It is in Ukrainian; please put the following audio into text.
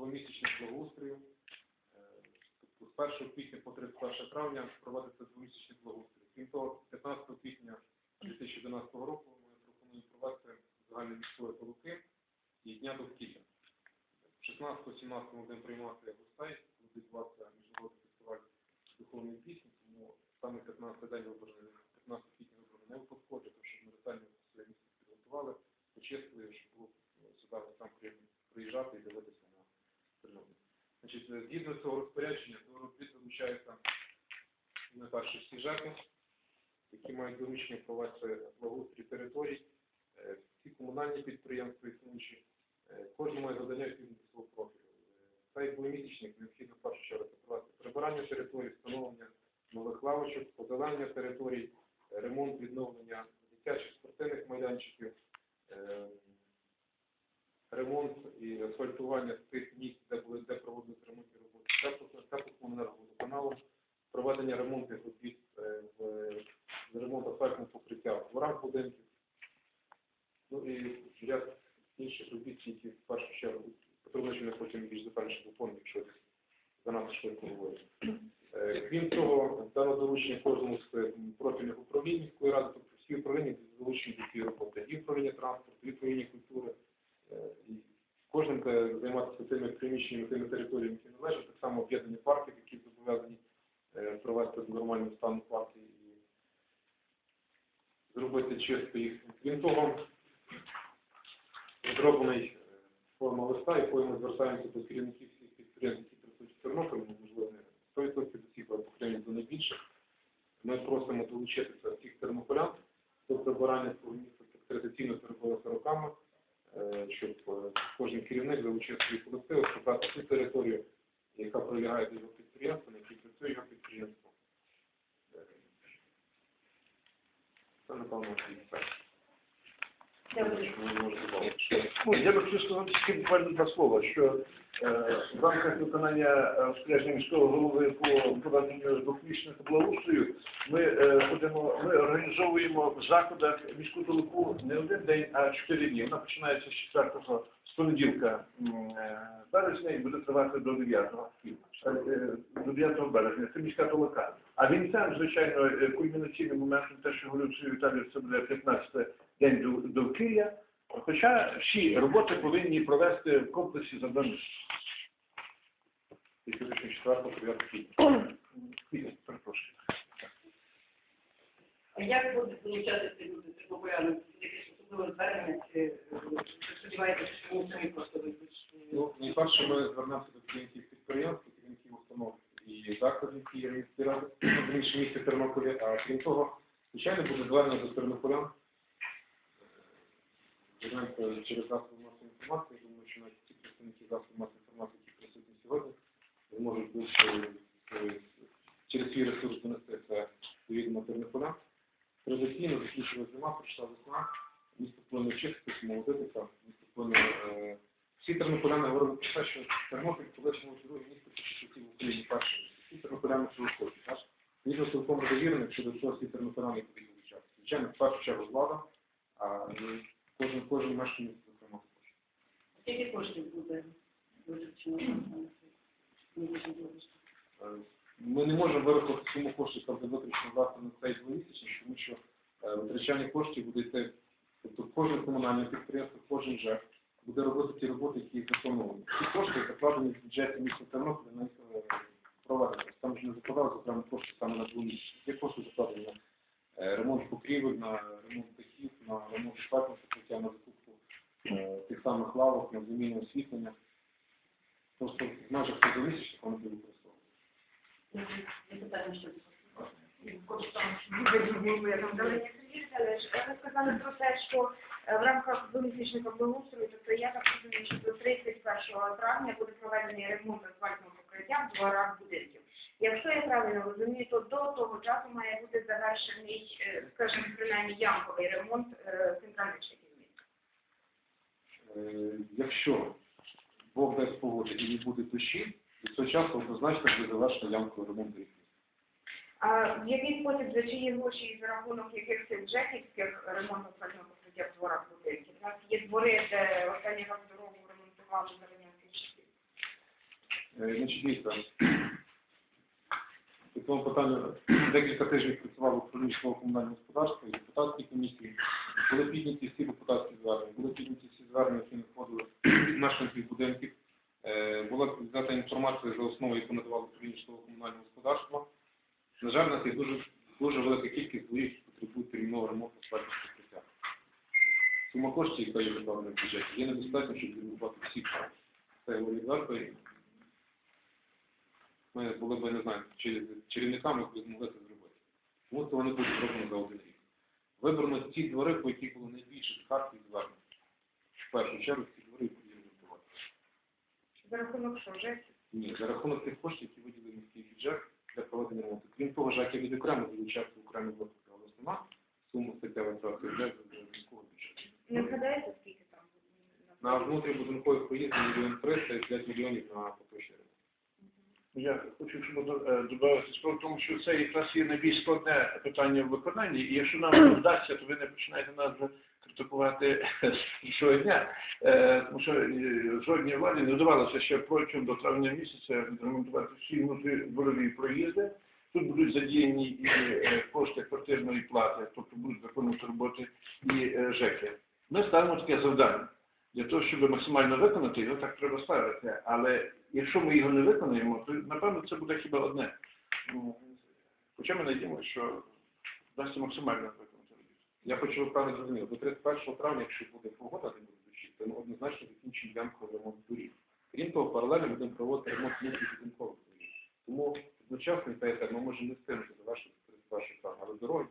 двомісячних благоустрою. Е, тобто З 1 квітня по 31 травня проводиться двомісячний благоустрій. Крім того, 15 квітня 2011 року ми пропонуємо провести загальні міської полуки і дня довкілля. 16-17 ми будемо приймати гостей, буде відбуватися міжнародний фестиваль духовної пісні, тому саме 15 день вибраний, 15 квітня вибраний не випадково, для того, щоб ми ретельно своє місце підготували, почистили, щоб було е, сюди сам приємно приїжджати і дивитися на Тернопіль. Значить, е, згідно цього розпорядження, до робіт залучаються найперше всі ЖЕКи, які мають доручення провести благоустрій територій, е, всі комунальні підприємства існуючі, Е, Кожен має завдання відповідно до свого профілю. Е, Цей двомісячник необхідно в першу чергу провести прибирання території, встановлення нових лавочок, озеленення територій, ремонт, відновлення дитячих спортивних майданчиків, ремонт і асфальтування тих місць, де були де проводились ремонтні роботи, теплокомуненерго водоканалу, проведення ремонтних робіт е, в ремонт асфальтного покриття в дворах будинків. Ну і ряд інших робіт, які в першу чергу Лежина потім більш детальніше доповнить, якщо десь занадто швидко говорить. Е, Крім того, дано доручення кожному з профільних управлінь міської ради, тобто всі управління залучені до цієї роботи. І управління транспорту, і управління культури. Е, І кожним буде займатися тими приміщеннями, тими територіями, які належать, так само об'єднані парки, які зобов'язані е, привести до нормального стану парки і зробити чисто їх. Крім того, зроблений е, форма листа, якою ми звертаємося до керівників всіх підприємств, які працюють в Тернополі, ну, можливо, не 100% до всіх, але по до найбільших. Ми просимо долучитися всіх тернополян до прибирання свого міста. Традиційно перебулося роками, щоб е, кожен керівник залучив свої колективи, шукати ту територію, яка прилягає до його підприємства, на якій працює його підприємство. Е, Це, напевно, все. Ну, я би хотів сказати тільки буквально два слова, що е, в рамках виконання е, міського голови по проведенню двохмісячного благоустрою ми е, ми організовуємо в заходах міську толоку не один день, а чотири дні. Вона починається з 4 з понеділка е, березня і буде тривати до 9 е, до 9 березня. Це міська толока. А вінцем, звичайно, е, кульмінаційним моментом, те, що говорив Сергій Віталійович, це буде 15 день до- довкілля. Хоча всі роботи повинні провести в комплексі завдань. І сьогодні 4 9 квітня. Квітня, перепрошую. А як будуть долучатися люди з популярним якесь особливе звернення, чи е, ви сподіваєтеся, що вони самі просто вийдуть? Ну, найперше ми звернемося до керівників підприємств, керівників установ і які є в місті ради, в іншому місті Тернополі. А крім того, звичайно, буде звернення до тернополян. Звернемося через засоби масової інформації. Думаю, що навіть ті представники засобів масової інформації, які присутні сьогодні, зможуть бути е, через свій ресурс донести це відомо тернополян. Традиційно закінчилась зима, прийшла весна, місто повинно чиститися, молодитися, місто повинно е, всі тернополяни говорили про те, що Тернопіль друге місто по чистоті в Україні перше. Всі тернополяни цього хочуть. Так? Він цілком довірений, що до цього всі тернополяни будуть долучатися. Звичайно, в першу чергу влада, а кожен, кожен мешканець зокрема хоче. Скільки коштів буде витрачено? Е, Ми не можемо вирахувати суму коштів, яка буде витрачена власне на цей двомісячний, тому що е, витрачання коштів буде йти, тобто кожен комунальне підприємство, кожен ЖЕК буде робити ті роботи, які заплановані. Ці кошти закладені в бюджеті міста Тернополя на Тобто Там ж не закладали окремо кошти саме на двомісячні. Ці кошти закладені на е, ремонт покрівель, на ремонт дахів, на ремонт шпатного покриття, на закупку е, тих самих лавок, на заміну освітлення. Просто в межах цього двомісячних вони будуть використовувати. Ви сказали про те, що е, в рамках двомісячного благоустрою, тобто я так розумію, що до 31 травня буде проведений ремонт асфальтного в дворах будинків. Якщо я правильно розумію, то до того часу має бути завершений, е, скажімо, принаймні ямковий ремонт е, центральних шляхів міста. Е, Якщо Бог дасть погоди і не буде дощі, до цього часу однозначно буде завершено ямковий ремонт доріг. А в який спосіб, за чиї гроші і за рахунок яких цих джеківських ремонт асфальтного покриття в дворах будинків? У нас є двори, де останній раз дорогу ремонтували. Е, Значить, дійсно, по цьому питанню декілька тижнів працював управління комунального господарства і депутатські комісії. Були підняті всі депутатські звернення, були підняті всі звернення, які надходили від мешканців будинків. Е, Була взята інформація за основу, яку надавали управління комунального господарства. На жаль, у нас дуже, дуже велика кількість дворів, які потребують термінового ремонту асфальтних покриття. Сума коштів, яка є в бюджеті, є недостатньо, щоб відбувати всі. Це відверто. і Ми були б, не знаю, чи чарівниками, які змогли це зробити. Тому це вони будуть зроблені за один рік. Вибрано ті двори, по яких було найбільше скарг і звернень. В першу чергу ці двори будуть ремонтувати. За рахунок що, вже? Ні, за рахунок тих коштів, які виділили міський бюджет для проведення ремонту. Крім того, ЖАК від окремо залучався в окремі випадки, але основна сума стаття витрати йде з міського бюджету. Не згадаєте, скільки там? На внутрібудинкових проїздів мільйон триста і 5 мільйонів на поточний. Я хочу щоб е, додати справу тому, що це якраз є найбільш складне питання в виконанні, і якщо нам не вдасться, то ви не починаєте нас критикувати щодня. Е, Тому що е, жодній владі не вдавалося ще протягом до травня місяця відремонтувати всі внутрідворові проїзди. Тут будуть задіяні і е, кошти квартирної плати, тобто будуть виконувати роботи і е, ЖЕКи. Ми ставимо таке завдання. Для того, щоб максимально виконати, його так треба ставити. Але якщо ми його не виконаємо, то напевно це буде хіба одне. Ну, Хоча ми надіємося, що вдасться максимально виконати. Я хочу, правильно зрозуміли, до 31 травня, якщо буде погода, не буде то ми однозначно закінчимо ямковий ремонт доріг. Крім того, паралельно будемо проводити ремонт внутрішньобудинкових доріг. Тому одночасно, ми можемо не встигнути завершити 31 травня, але дороги